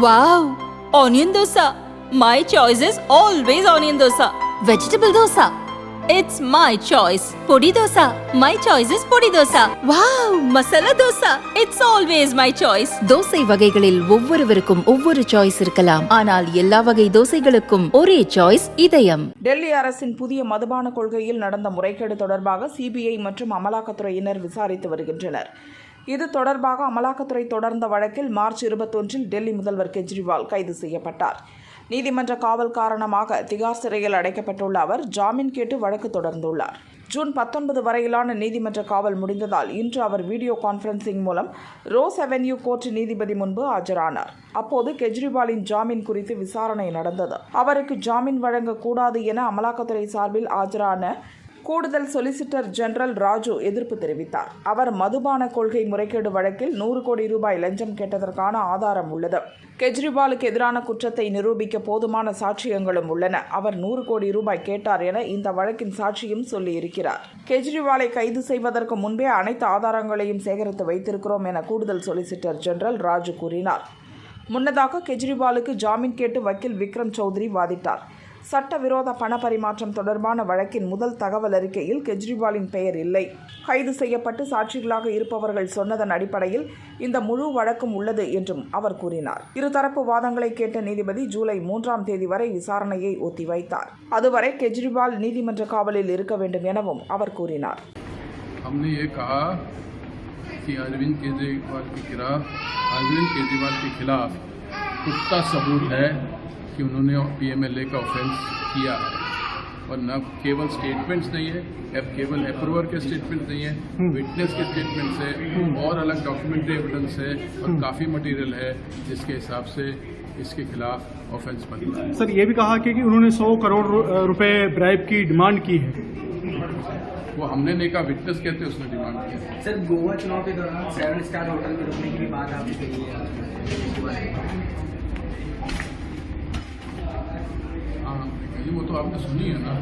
Wow! Onion dosa. My choice is always onion dosa. Vegetable dosa. It's my choice. Podi dosa. My choice is podi dosa. Wow! Masala dosa. It's always my choice. Dosa வகைகளில் ஒவ்வொருவருக்கும் ஒவ்வொரு choice இருக்கலாம் ஆனால் எல்லா வகை தோசைகளுக்கும் ஒரே choice இதயம் டெல்லி அரசின் புதிய மதுபான கொள்கையில் நடந்த முறைகேடு தொடர்பாக சிபிஐ மற்றும் அமலாக்கத்துறையினர் விசாரித்து வருகின்றனர் இது தொடர்பாக அமலாக்கத்துறை தொடர்ந்த வழக்கில் மார்ச் இருபத்தொன்றில் டெல்லி முதல்வர் கெஜ்ரிவால் கைது செய்யப்பட்டார். நீதிமன்ற காவல் காரணமாக திகார் சிறையில் அடைக்கப்பட்டுள்ள அவர் ஜாமீன் கேட்டு வழக்கு தொடர்ந்துள்ளார். ஜூன் பத்தொன்பது வரையிலான நீதிமன்ற காவல் முடிந்ததால் இன்று அவர் வீடியோ கான்ஃபரன்சிங் மூலம் ரோஸ் அவென்யூ கோர்ட் நீதிபதி முன்பு ஆஜரானார். அப்போது கெஜ்ரிவாலின் ஜாமீன் குறித்து விசாரணை நடந்தது. அவருக்கு ஜாமீன் வழங்கக்கூடாது என அமலாக்கத்துறை சார்பில் ஆஜரான கூடுதல் சொலிசிட்டர் ஜெனரல் ராஜு எதிர்ப்பு தெரிவித்தார். அவர் மதுபான கொள்கை முறைகேடு வழக்கில் நூறு கோடி ரூபாய் லஞ்சம் கேட்டதற்கான ஆதாரம் உள்ளது. கெஜ்ரிவாலுக்கு எதிரான குற்றத்தை நிரூபிக்க போதுமான சாட்சியங்களும் உள்ளன. அவர் நூறு கோடி ரூபாய் கேட்டார் என இந்த வழக்கின் சாட்சியும் சொல்லியிருக்கிறார். கெஜ்ரிவாலை கைது செய்வதற்கு முன்பே அனைத்து ஆதாரங்களையும் சேகரித்து வைத்திருக்கிறோம் என கூடுதல் சொலிசிட்டர் ஜெனரல் ராஜு கூறினார். முன்னதாக கெஜ்ரிவாலுக்கு ஜாமீன் கேட்டு வக்கீல் விக்ரம் சௌத்ரி வாதிட்டார். சட்டவிரோத பண பரிமாற்றம் தொடர்பான வழக்கின் முதல் தகவல் அறிக்கையில் கெஜ்ரிவாலின் பெயர் இல்லை கைது செய்யப்பட்டு சாட்சிகளாக இருப்பவர்கள் சொன்னதன் அடிப்படையில் இந்த முழு வழக்கும் உள்ளது என்றும் அவர் கூறினார் இருதரப்பு வாதங்களை கேட்ட நீதிபதி ஜூலை மூன்றாம் தேதி வரை விசாரணையை ஒத்திவைத்தார் அதுவரை கெஜ்ரிவால் நீதிமன்ற காவலில் இருக்க வேண்டும் எனவும் அவர் கூறினார் हमने ये कहा कि अरविंद केजरीवाल के खिलाफ अरविंद केजरीवाल के खिलाफ पुख्ता सबूत है कि उन्होंने पीएमएलए का ऑफेंस किया है। और न केवल स्टेटमेंट्स नहीं है अब केवल अप्रूवर के स्टेटमेंट नहीं है विटनेस के स्टेटमेंट्स है और अलग डॉक्यूमेंट्री एविडेंस है और काफ़ी मटेरियल है जिसके हिसाब से इसके खिलाफ ऑफेंस बनता है। सर ये भी कहा कि कि उन्होंने 100 करोड़ रुपए ब्राइब की डिमांड की है। वो हमने नहीं कहा विटनेस कहते उसने डिमांड किया। सर गोवा चुनाव के दौरान सेवन स्टार होटल में रुकने की बात आपने कही है। हाँ कही वो तो आपने सुनी है ना